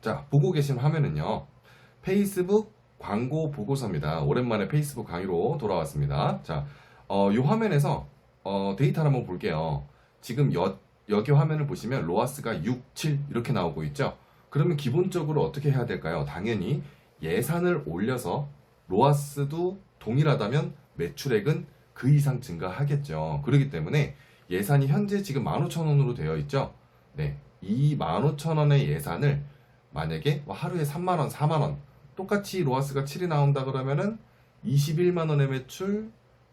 자, 보고 계신 화면은요. 페이스북 광고 보고서입니다. 오랜만에 페이스북 강의로 돌아왔습니다. 자, 어, 이 화면에서 어, 데이터를 한번 볼게요. 지금 여, 여기 화면을 보시면 로아스가 6, 7 이렇게 나오고 있죠. 그러면 기본적으로 어떻게 해야 될까요? 당연히 예산을 올려서 로아스도 동일하다면 매출액은 그 이상 증가하겠죠. 그렇기 때문에 예산이 현재 지금 15,000원으로 되어 있죠. 네. 이 15,000원의 예산을 만약에 뭐 하루에 3만 원, 4만 원 똑같이 로아스가 7이 나온다 그러면은 21만 원의 매출,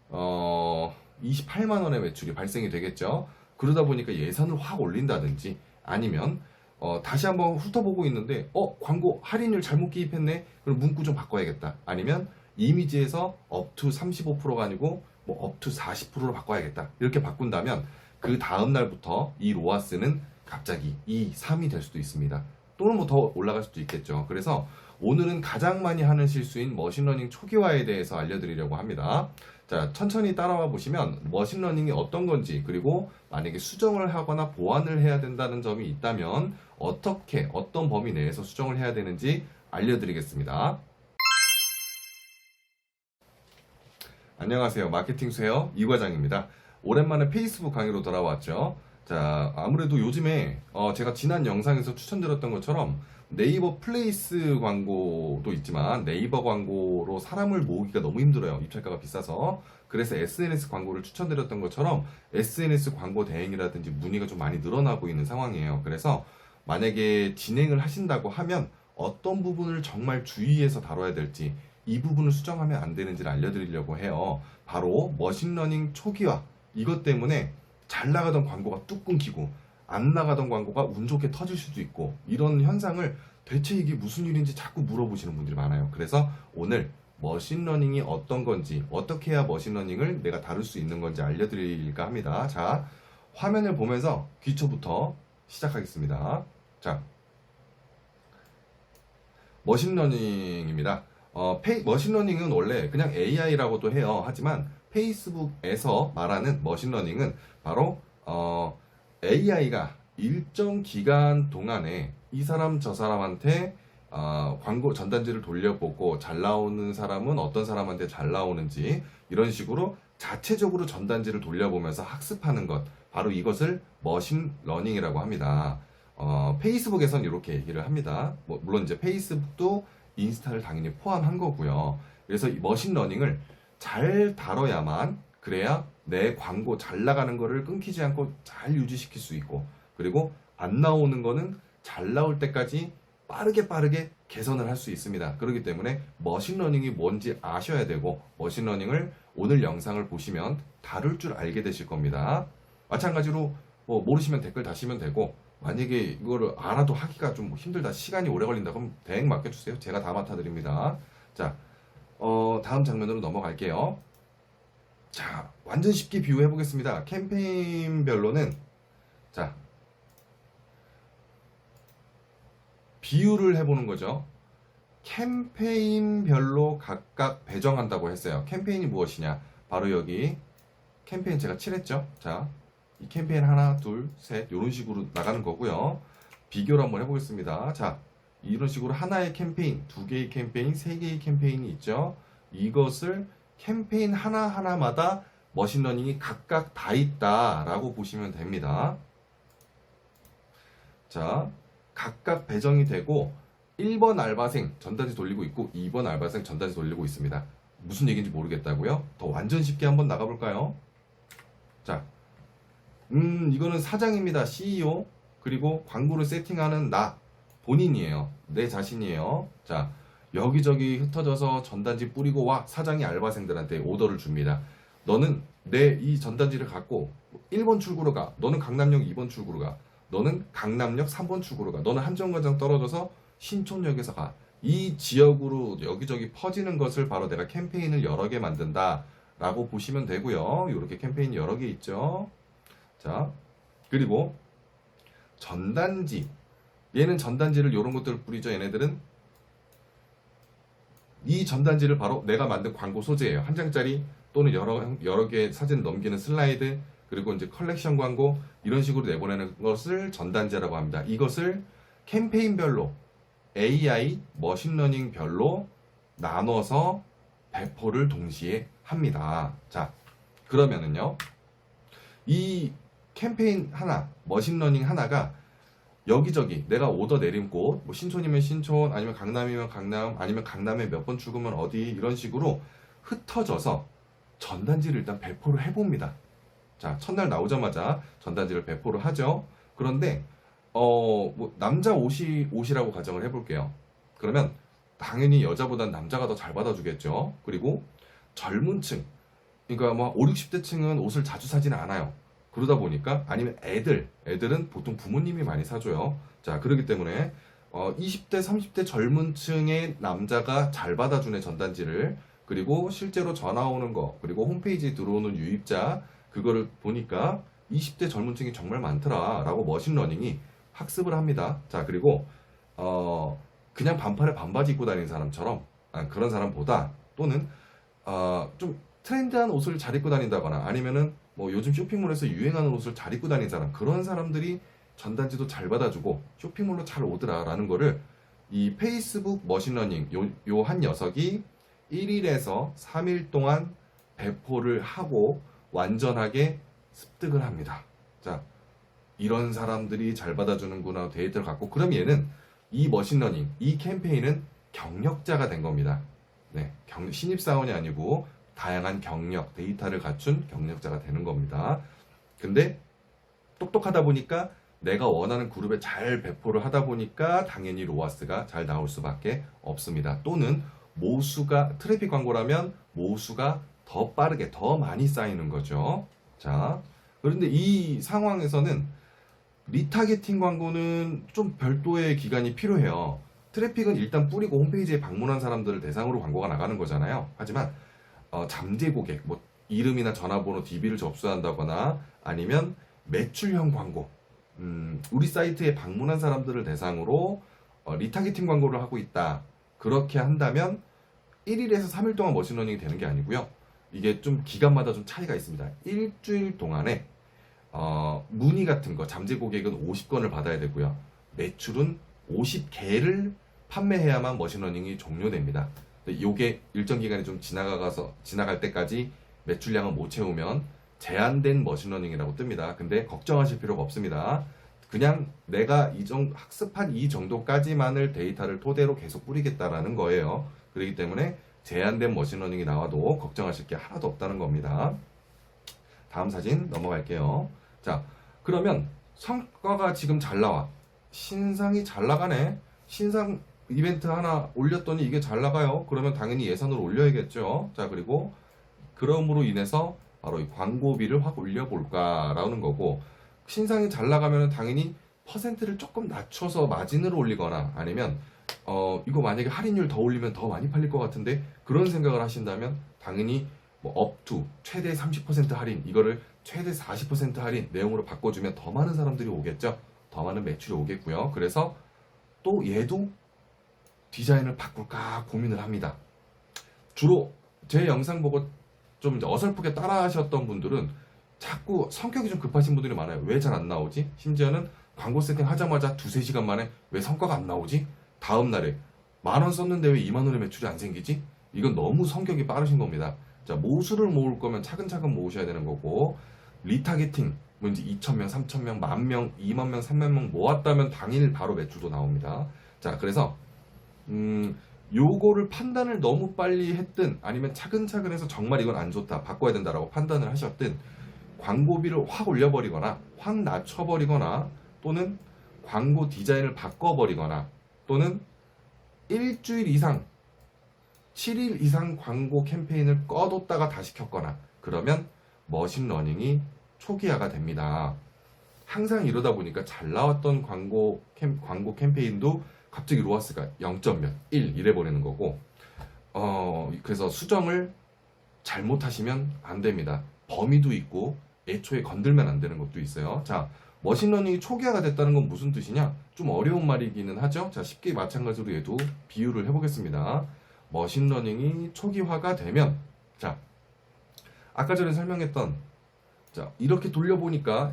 어, 28만 원의 매출이 발생이 되겠죠. 그러다 보니까 예산을 확 올린다든지 아니면 어, 다시 한번 훑어보고 있는데 어 광고 할인율 잘못 기입했네. 그럼 문구 좀 바꿔야겠다. 아니면 이미지에서 업투 35%가 아니고 뭐 업투 40%로 바꿔야겠다. 이렇게 바꾼다면 그 다음 날부터 이 로아스는 갑자기 2, 3이 될 수도 있습니다 또는 뭐 더 올라갈 수도 있겠죠 그래서 오늘은 가장 많이 하는 실수인 머신러닝 초기화에 대해서 알려드리려고 합니다 자, 천천히 따라와 보시면 머신러닝이 어떤 건지 그리고 만약에 수정을 하거나 보완을 해야 된다는 점이 있다면 어떻게 어떤 범위 내에서 수정을 해야 되는지 알려드리겠습니다. 안녕하세요. 마케팅 수요 이 과장입니다. 오랜만에 페이스북 강의로 돌아왔죠. 자, 아무래도 요즘에 어, 제가 지난 영상에서 추천드렸던 것처럼 네이버 플레이스 광고도 있지만 네이버 광고로 사람을 모으기가 너무 힘들어요. 입찰가가 비싸서. 그래서 SNS 광고를 추천드렸던 것처럼 SNS 광고 대행이라든지 문의가 좀 많이 늘어나고 있는 상황이에요. 그래서 만약에 진행을 하신다고 하면 어떤 부분을 정말 주의해서 다뤄야 될지 이 부분을 수정하면 안 되는지를 알려드리려고 해요. 바로 머신러닝 초기화. 이것 때문에 잘 나가던 광고가 뚝 끊기고 안 나가던 광고가 운 좋게 터질 수도 있고 이런 현상을 대체 이게 무슨 일인지 자꾸 물어보시는 분들이 많아요. 그래서 오늘 머신러닝이 어떤 건지 어떻게 해야 머신러닝을 내가 다룰 수 있는 건지 알려드릴까 합니다. 자 화면을 보면서 기초부터 시작하겠습니다. 자 머신러닝입니다. 어, 페이, 머신러닝은 원래 그냥 AI라고도 해요. 하지만 페이스북에서 말하는 머신러닝은 바로 어, AI가 일정 기간 동안에 이 사람 저 사람한테 어, 광고 전단지를 돌려보고 잘 나오는 사람은 어떤 사람한테 잘 나오는지 이런 식으로 자체적으로 전단지를 돌려보면서 학습하는 것 바로 이것을 머신 러닝이라고 합니다. 어, 페이스북에선 이렇게 얘기를 합니다. 뭐, 물론 이제 페이스북도 인스타를 당연히 포함한 거고요. 그래서 이 머신 러닝을 잘 다뤄야만 그래야 내 광고 잘 나가는 거를 끊기지 않고 잘 유지시킬 수 있고 그리고 안 나오는 거는 잘 나올 때까지 빠르게 빠르게 개선을 할 수 있습니다. 그렇기 때문에 머신러닝이 뭔지 아셔야 되고 머신러닝을 오늘 영상을 보시면 다룰 줄 알게 되실 겁니다. 마찬가지로 뭐 모르시면 댓글 다시면 되고 만약에 이거를 알아도 하기가 좀 힘들다 시간이 오래 걸린다 그럼 대행 맡겨주세요. 제가 다 맡아드립니다. 자, 어, 다음 장면으로 넘어갈게요. 자, 완전 쉽게 비유해 보겠습니다. 캠페인별로는 자 비유를 해보는 거죠. 캠페인별로 각각 배정한다고 했어요. 캠페인이 무엇이냐? 바로 여기 캠페인 제가 칠했죠. 자, 이 캠페인 하나, 둘, 셋 이런 식으로 나가는 거고요. 비교를 한번 해보겠습니다. 자, 이런 식으로 하나의 캠페인, 두 개의 캠페인, 세 개의 캠페인이 있죠. 이것을 캠페인 하나하나마다 머신러닝이 각각 다 있다라고 보시면 됩니다. 자, 각각 배정이 되고 1번 알바생 전단지 돌리고 있고 2번 알바생 전단지 돌리고 있습니다. 무슨 얘기인지 모르겠다고요? 더 완전 쉽게 한번 나가볼까요? 자, 음, 이거는 사장입니다. CEO. 그리고 광고를 세팅하는 나, 본인이에요. 내 자신이에요. 자, 여기저기 흩어져서 전단지 뿌리고 와. 사장이 알바생들한테 오더를 줍니다. 너는 내 이 전단지를 갖고 1번 출구로 가. 너는 강남역 2번 출구로 가. 너는 강남역 3번 출구로 가. 너는 한정거장 떨어져서 신촌역에서 가. 이 지역으로 여기저기 퍼지는 것을 바로 내가 캠페인을 여러 개 만든다. 라고 보시면 되고요. 이렇게 캠페인이 여러 개 있죠. 자, 그리고 전단지. 얘는 전단지를 이런 것들을 뿌리죠. 얘네들은 이 전단지를 바로 내가 만든 광고 소재예요. 한 장짜리 또는 여러 여러 개 사진 넘기는 슬라이드 그리고 이제 컬렉션 광고 이런 식으로 내보내는 것을 전단지라고 합니다. 이것을 캠페인별로 AI 머신러닝별로 나눠서 배포를 동시에 합니다. 자, 그러면은요. 이 캠페인 하나, 머신러닝 하나가 여기저기 내가 오더 곳, 뭐 신촌이면 신촌, 아니면 강남이면 강남, 아니면 강남에 몇번 출구면 어디 이런 식으로 흩어져서 전단지를 일단 배포를 해봅니다. 자, 첫날 나오자마자 전단지를 배포를 하죠. 그런데 어, 뭐 남자 옷이 옷이라고 가정을 해볼게요. 그러면 당연히 여자보단 남자가 더 잘 받아주겠죠. 그리고 젊은 층, 그러니까 뭐 5, 60대 층은 옷을 자주 사지는 않아요. 그러다 보니까 아니면 애들, 애들은 보통 부모님이 많이 사줘요. 자, 그렇기 때문에 어, 20대, 30대 젊은 층의 남자가 잘 받아주는 전단지를 그리고 실제로 전화 오는 거 그리고 홈페이지에 들어오는 유입자 그거를 보니까 20대 젊은 층이 정말 많더라 라고 머신러닝이 학습을 합니다. 자, 그리고 어, 그냥 반팔에 반바지 입고 다니는 사람처럼 아, 그런 사람보다 또는 어, 좀 트렌드한 옷을 잘 입고 다닌다거나 아니면은 뭐 요즘 쇼핑몰에서 유행하는 옷을 잘 입고 다니는 사람 그런 사람들이 전단지도 잘 받아주고 쇼핑몰로 잘 오더라라는 거를 이 페이스북 머신러닝 요 한 녀석이 1일에서 3일 동안 배포를 하고 완전하게 습득을 합니다. 자, 이런 사람들이 잘 받아주는구나 데이터를 갖고 그럼 얘는 이 머신러닝, 이 캠페인은 경력자가 된 겁니다. 네, 경, 신입사원이 아니고 다양한 경력, 데이터를 갖춘 경력자가 되는 겁니다. 근데 똑똑하다 보니까 내가 원하는 그룹에 잘 배포를 하다 보니까 당연히 로아스가 잘 나올 수밖에 없습니다. 또는 모수가 트래픽 광고라면 모수가 더 빠르게 더 많이 쌓이는 거죠. 자, 그런데 이 상황에서는 리타게팅 광고는 좀 별도의 기간이 필요해요. 트래픽은 일단 뿌리고 홈페이지에 방문한 사람들을 대상으로 광고가 나가는 거잖아요. 하지만 어, 잠재 고객, 뭐 이름이나 전화번호, DB를 접수한다거나 아니면 매출형 광고, 음, 우리 사이트에 방문한 사람들을 대상으로 어, 리타게팅 광고를 하고 있다. 그렇게 한다면 1일에서 3일 동안 머신러닝이 되는 게 아니고요. 이게 좀 기간마다 좀 차이가 있습니다. 일주일 동안에 어, 문의 같은 거 잠재 고객은 50건을 받아야 되고요. 매출은 50개를 판매해야만 머신러닝이 종료됩니다. 근데 요게 일정 기간이 좀 지나가서 지나갈 때까지 매출량을 못 채우면 제한된 머신러닝이라고 뜹니다. 근데 걱정하실 필요가 없습니다. 그냥 내가 이 정도 학습한 이 정도까지만을 데이터를 토대로 계속 뿌리겠다라는 거예요. 그렇기 때문에 제한된 머신러닝이 나와도 걱정하실 게 하나도 없다는 겁니다. 다음 사진 넘어갈게요. 자, 그러면 성과가 지금 잘 나와. 신상이 잘 나가네. 신상 이벤트 하나 올렸더니 이게 잘 나가요. 그러면 당연히 예산을 올려야겠죠. 자, 그리고 그럼으로 인해서 바로 이 광고비를 확 올려볼까라는 거고, 신상이 잘 나가면 당연히 퍼센트를 조금 낮춰서 마진을 올리거나 아니면 어 이거 만약에 할인율 더 올리면 더 많이 팔릴 것 같은데 그런 생각을 하신다면 당연히 뭐 업투 최대 30% 할인 이거를 최대 40% 할인 내용으로 바꿔주면 더 많은 사람들이 오겠죠. 더 많은 매출이 오겠고요. 그래서 또 얘도 디자인을 바꿀까 고민을 합니다. 주로 제 영상 보고 좀 어설프게 따라 하셨던 분들은 자꾸 성격이 좀 급하신 분들이 많아요. 왜 잘 안 나오지? 심지어는 광고 세팅 하자마자 두세 시간 만에 왜 성과가 안 나오지? 다음 날에 만 원 썼는데 왜 2만 원의 매출이 안 생기지? 이건 너무 성격이 빠르신 겁니다. 자, 모수를 모을 거면 차근차근 모으셔야 되는 거고, 리타게팅, 뭐 이제 2,000명, 3,000명, 만 명, 2만 명, 3만 명 모았다면 당일 바로 매출도 나옵니다. 자, 그래서, 음, 요거를 판단을 너무 빨리 했든, 아니면 차근차근 해서 정말 이건 안 좋다, 바꿔야 된다라고 판단을 하셨든, 광고비를 확 올려버리거나, 확 낮춰버리거나, 또는 광고 디자인을 바꿔버리거나, 또는 일주일 이상 7일 이상 광고 캠페인을 꺼뒀다가 다시 켰거나 그러면 머신러닝이 초기화가 됩니다. 항상 이러다 보니까 잘 나왔던 광고 캠, 광고 캠페인도 갑자기 로아스가 0점 몇, 1 이래 버리는 거고 어 그래서 수정을 잘못하시면 안 됩니다. 범위도 있고 애초에 건들면 안 되는 것도 있어요. 자, 머신러닝이 초기화가 됐다는 건 무슨 뜻이냐? 좀 어려운 말이기는 하죠. 자, 쉽게 마찬가지로 얘도 비유를 해보겠습니다. 머신러닝이 초기화가 되면, 자, 아까 전에 설명했던, 자, 이렇게 돌려보니까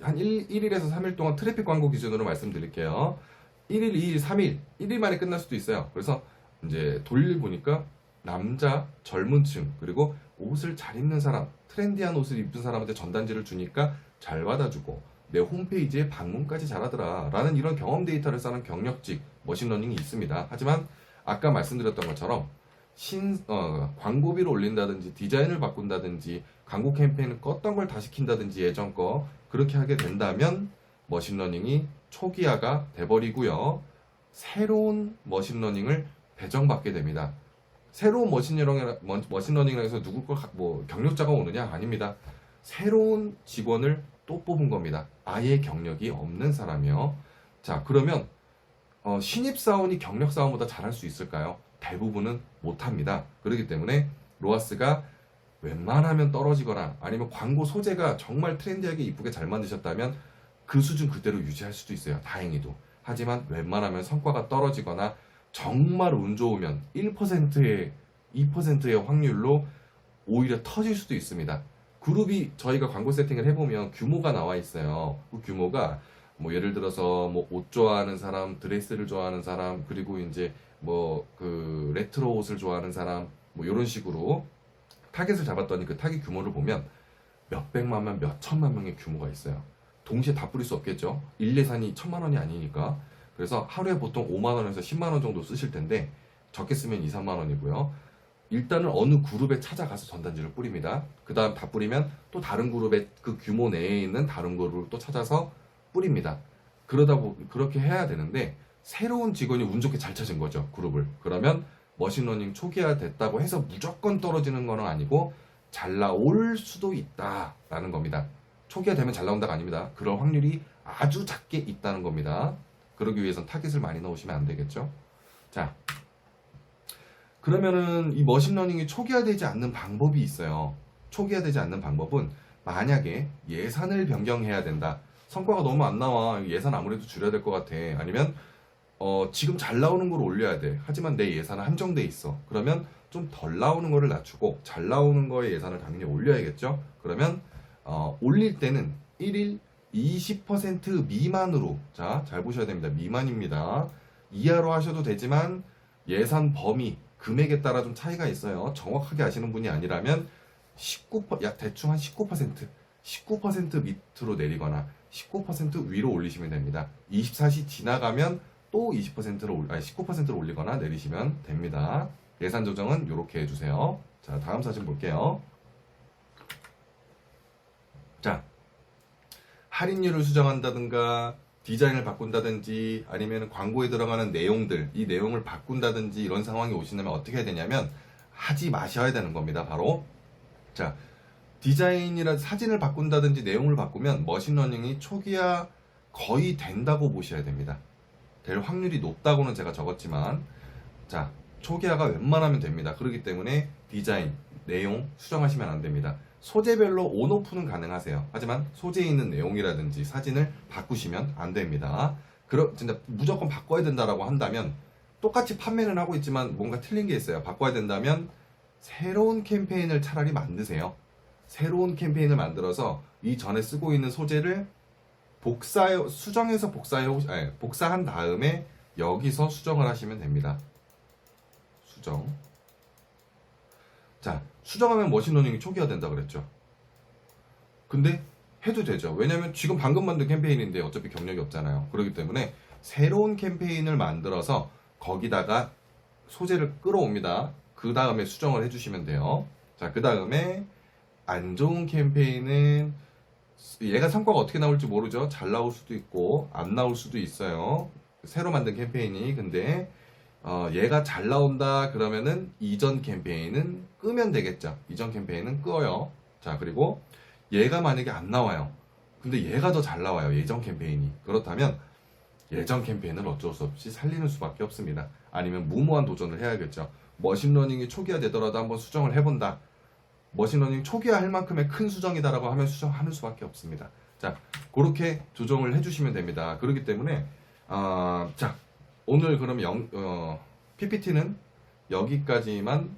한 1, 1일에서 3일 동안 트래픽 광고 기준으로 말씀드릴게요. 1일, 2일, 3일, 1일 만에 끝날 수도 있어요. 그래서 이제 돌려보니까 남자, 젊은 층, 그리고 옷을 잘 입는 사람, 트렌디한 옷을 입은 사람한테 전단지를 주니까 잘 받아주고 내 홈페이지에 방문까지 잘하더라 라는 이런 경험 데이터를 쌓는 경력직 머신러닝이 있습니다. 하지만 아까 말씀드렸던 것처럼 신, 어, 광고비를 올린다든지 디자인을 바꾼다든지 광고 캠페인을 껐던 걸 다 시 킨다든지 예전 거 그렇게 하게 된다면 머신러닝이 초기화가 돼버리고요. 새로운 머신러닝을 배정받게 됩니다. 새로운 머신러닝, 머신러닝이라 해서 누구 걸, 가- 뭐, 경력자가 오느냐? 아닙니다. 새로운 직원을 또 뽑은 겁니다. 아예 경력이 없는 사람이요. 자, 그러면, 어, 신입 사원이 경력 사원보다 잘할 수 있을까요? 대부분은 못합니다. 그렇기 때문에 로아스가 웬만하면 떨어지거나 아니면 광고 소재가 정말 트렌디하게 이쁘게 잘 만드셨다면 그 수준 그대로 유지할 수도 있어요. 다행히도. 하지만 웬만하면 성과가 떨어지거나 정말 운 좋으면 1%의 2%의 확률로 오히려 터질 수도 있습니다. 그룹이 저희가 광고 세팅을 해보면 규모가 나와 있어요. 그 규모가 뭐 예를 들어서 뭐 옷 좋아하는 사람, 드레스를 좋아하는 사람, 그리고 이제 뭐 그 레트로 옷을 좋아하는 사람, 뭐 이런 식으로 타겟을 잡았더니 그 타겟 규모를 보면 몇 백만 명, 몇 천만 명의 규모가 있어요. 동시에 다 뿌릴 수 없겠죠. 일 예산이 천만 원이 아니니까. 그래서 하루에 보통 5만 원에서 10만 원 정도 쓰실 텐데 적게 쓰면 2, 3만 원이고요. 일단은 어느 그룹에 찾아가서 전단지를 뿌립니다. 그 다음 다 뿌리면 또 다른 그룹의 그 규모 내에 있는 다른 그룹을 또 찾아서 뿌립니다. 그러다 보 그렇게 해야 되는데 새로운 직원이 운 좋게 잘 찾은 거죠 그룹을. 그러면 머신러닝 초기화 됐다고 해서 무조건 떨어지는 건 아니고 잘 나올 수도 있다라는 겁니다. 초기화 되면 잘 나온다가 아닙니다. 그럴 확률이 아주 작게 있다는 겁니다. 그러기 위해선 타겟을 많이 넣으시면 안 되겠죠. 자, 그러면은 이 머신러닝이 초기화되지 않는 방법이 있어요. 초기화되지 않는 방법은 만약에 예산을 변경해야 된다. 성과가 너무 안 나와. 예산 아무래도 줄여야 될 것 같아. 아니면 어, 지금 잘 나오는 걸 올려야 돼. 하지만 내 예산은 한정돼 있어. 그러면 좀 덜 나오는 거를 낮추고 잘 나오는 거의 예산을 당연히 올려야겠죠. 그러면 어, 올릴 때는 1일 20% 미만으로 자, 잘 보셔야 됩니다. 미만입니다. 이하로 하셔도 되지만 예산 범위 금액에 따라 좀 차이가 있어요. 정확하게 아시는 분이 아니라면 19%, 약 대충 한 19%, 19% 밑으로 내리거나 19% 위로 올리시면 됩니다. 24시 지나가면 또 20%로 올, 아니 19%로 올리거나 내리시면 됩니다. 예산 조정은 이렇게 해주세요. 자, 다음 사진 볼게요. 자, 할인율을 수정한다든가 디자인을 바꾼다든지 아니면 광고에 들어가는 내용들 이 내용을 바꾼다든지 이런 상황이 오시면 어떻게 해야 되냐면 하지 마셔야 되는 겁니다 바로. 자 디자인이라 사진을 바꾼다든지 내용을 바꾸면 머신러닝이 초기화 거의 된다고 보셔야 됩니다. 될 확률이 높다고는 제가 적었지만 자 초기화가 웬만하면 됩니다. 그렇기 때문에 디자인 내용 수정하시면 안 됩니다 소재별로 온오프는 가능하세요. 하지만 소재에 있는 내용이라든지 사진을 바꾸시면 안 됩니다. 그러, 진짜 무조건 바꿔야 된다라고 한다면 똑같이 판매는 하고 있지만 뭔가 틀린 게 있어요. 바꿔야 된다면 새로운 캠페인을 차라리 만드세요. 새로운 캠페인을 만들어서 이 전에 쓰고 있는 소재를 복사 수정해서 복사해 아니, 복사한 다음에 여기서 수정을 하시면 됩니다. 수정. 자, 수정하면 머신러닝이 초기화된다 그랬죠. 근데 해도 되죠. 왜냐면 지금 방금 만든 캠페인인데 어차피 경력이 없잖아요. 그렇기 때문에 새로운 캠페인을 만들어서 거기다가 소재를 끌어옵니다. 그 다음에 수정을 해주시면 돼요. 자, 그 다음에 안 좋은 캠페인은 얘가 성과가 어떻게 나올지 모르죠. 잘 나올 수도 있고 안 나올 수도 있어요. 새로 만든 캠페인이 근데 어, 얘가 잘 나온다 그러면은 이전 캠페인은 끄면 되겠죠. 이전 캠페인은 끄어요. 자, 그리고 얘가 만약에 안 나와요. 근데 얘가 더 잘 나와요. 예전 캠페인이. 그렇다면 예전 캠페인을 어쩔 수 없이 살리는 수밖에 없습니다. 아니면 무모한 도전을 해야겠죠. 머신러닝이 초기화 되더라도 한번 수정을 해본다. 머신러닝 초기화 할 만큼의 큰 수정이다라고 하면 수정하는 수밖에 없습니다. 자, 그렇게 조정을 해주시면 됩니다. 그렇기 때문에, 아, 자, 오늘 그럼 영, 어, PPT는 여기까지만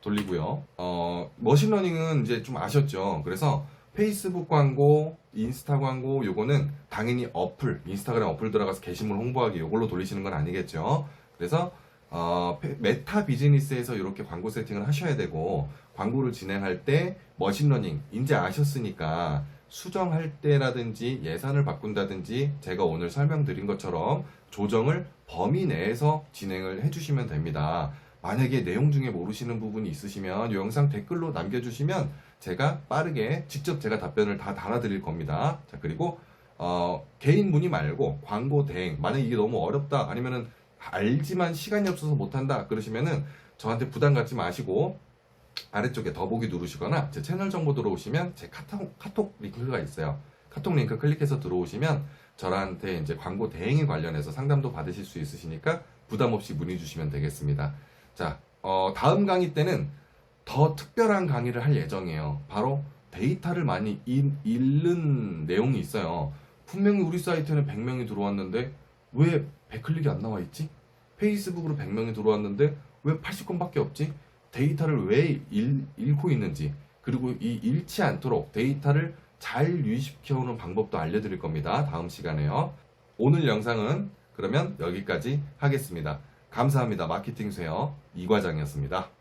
돌리고요. 어, 머신러닝은 이제 좀 아셨죠? 그래서 페이스북 광고, 인스타 광고 요거는 당연히 어플, 인스타그램 어플 들어가서 게시물 홍보하기 요걸로 돌리시는 건 아니겠죠. 그래서 어, 페- 메타 비즈니스에서 이렇게 광고 세팅을 하셔야 되고 광고를 진행할 때 머신러닝 이제 아셨으니까 수정할 때라든지 예산을 바꾼다든지 제가 오늘 설명드린 것처럼 조정을 범위 내에서 진행을 해주시면 됩니다. 만약에 내용 중에 모르시는 부분이 있으시면 이 영상 댓글로 남겨주시면 제가 빠르게 직접 제가 답변을 다 달아드릴 겁니다. 자, 그리고 어, 개인 문의 말고 광고 대행 만약 이게 너무 어렵다 아니면은 알지만 시간이 없어서 못한다 그러시면은 저한테 부담 갖지 마시고 아래쪽에 더보기 누르시거나 제 채널 정보 들어오시면 제 카톡, 카톡 링크가 있어요. 카톡 링크 클릭해서 들어오시면 저한테 이제 광고 대행에 관련해서 상담도 받으실 수 있으시니까 부담 없이 문의 주시면 되겠습니다. 자, 어, 다음 강의 때는 더 특별한 강의를 할 예정이에요. 바로 데이터를 많이 잃, 잃는 내용이 있어요. 분명히 우리 사이트에는 100명이 들어왔는데 왜 100클릭이 안 나와 있지? 페이스북으로 100명이 들어왔는데 왜 80건밖에 없지? 데이터를 왜 잃, 잃고 있는지 그리고 이 잃지 않도록 데이터를 잘 유지시켜오는 방법도 알려드릴 겁니다. 다음 시간에요. 오늘 영상은 그러면 여기까지 하겠습니다. 감사합니다. 마케팅 쇠어 이과장이었습니다.